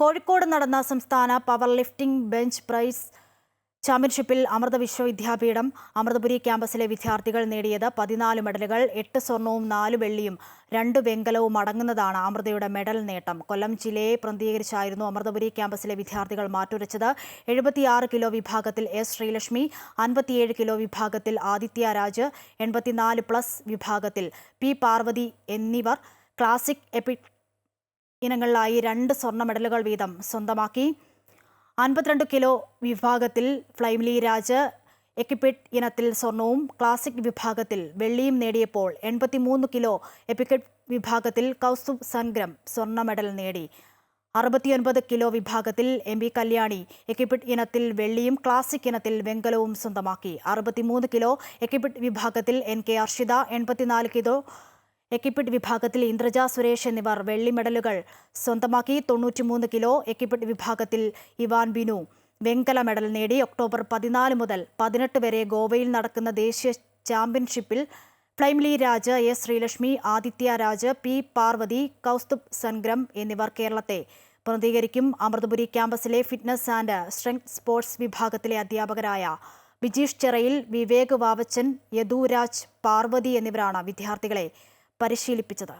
കോഴിക്കോട് നടന്ന സംസ്ഥാന power lifting bench price ചാമ്പ്യൻഷിപ്പിൽ അമൃത വിശ്വവിദ്യാപീഠം അമൃതപുരി ക്യാമ്പസിലെ വിദ്യാർത്ഥികൾ നേടിയത് പതിനാല് മെഡലുകൾ എട്ട് സ്വർണവും നാല് വെള്ളിയും രണ്ട് വെങ്കലവും അടങ്ങുന്നതാണ് അമൃതയുടെ മെഡൽ നേട്ടം. കൊല്ലം ജില്ലയെ പ്രതിനിധീകരിച്ചായിരുന്നു അമൃതപുരി ക്യാമ്പസിലെ വിദ്യാർത്ഥികൾ മാറ്റുരച്ചത്. എഴുപത്തിയാറ് കിലോ വിഭാഗത്തിൽ എസ് ശ്രീലക്ഷ്മി അൻപത്തിയേഴ് കിലോ വിഭാഗത്തിൽ ആദിത്യ രാജ് എൺപത്തിനാല് പ്ലസ് വിഭാഗത്തിൽ പി പാർവതി എന്നിവർ ക്ലാസിക് എപ്പി ഇനങ്ങളിലായി രണ്ട് സ്വർണ മെഡലുകൾ വീതം സ്വന്തമാക്കി. അൻപത്തിരണ്ട് കിലോ വിഭാഗത്തിൽ ഫ്ലൈംലി രാജ് എക്കിപ്പിഡ് ഇനത്തിൽ സ്വർണവും ക്ലാസിക് വിഭാഗത്തിൽ വെള്ളിയും നേടിയപ്പോൾ എൺപത്തിമൂന്ന് കിലോ എപ്പിക്കറ്റ് വിഭാഗത്തിൽ കൗസ്തുഭ് സംഗ്രം സ്വർണ മെഡൽ നേടി. അറുപത്തിയൊൻപത് കിലോ വിഭാഗത്തിൽ എം ബി കല്യാണി എക്കിപ്പിഡ് ഇനത്തിൽ വെള്ളിയും ക്ലാസിക് ഇനത്തിൽ വെങ്കലവും സ്വന്തമാക്കി. അറുപത്തിമൂന്ന് കിലോ എക്കിപ്പിഡ് വിഭാഗത്തിൽ എൻ കെ അർഷിത എൺപത്തിനാല് കിലോ എക്കിപ്പിഡ് വിഭാഗത്തിൽ ഇന്ദ്രജ സുരേഷ് എന്നിവർ വെള്ളി മെഡലുകൾ സ്വന്തമാക്കി. തൊണ്ണൂറ്റിമൂന്ന് കിലോ എക്കിപ്പിഡ് വിഭാഗത്തിൽ ഇവാൻ ബിനു വെങ്കല മെഡൽ നേടി. ഒക്ടോബർ പതിനാല് മുതൽ പതിനെട്ട് വരെ ഗോവയിൽ നടക്കുന്ന ദേശീയ ചാമ്പ്യൻഷിപ്പിൽ ഫ്ലൈംലി രാജ് എസ് ശ്രീലക്ഷ്മി ആദിത്യ രാജ് പി പാർവതി കൗസ്തുബ് സൻഗ്രം എന്നിവർ കേരളത്തെ പ്രതികരിക്കും അമൃതപുരി ക്യാമ്പസിലെ ഫിറ്റ്നസ് ആൻഡ് സ്ട്രെങ്ത് സ്പോർട്സ് വിഭാഗത്തിലെ അധ്യാപകരായ ബിജീഷ് ചെറയിൽ വിവേക് വാവച്ചൻ യദുരാജ് പാർവതി എന്നിവരാണ് വിദ്യാർത്ഥികളെ പരിശീലിപ്പിച്ചത്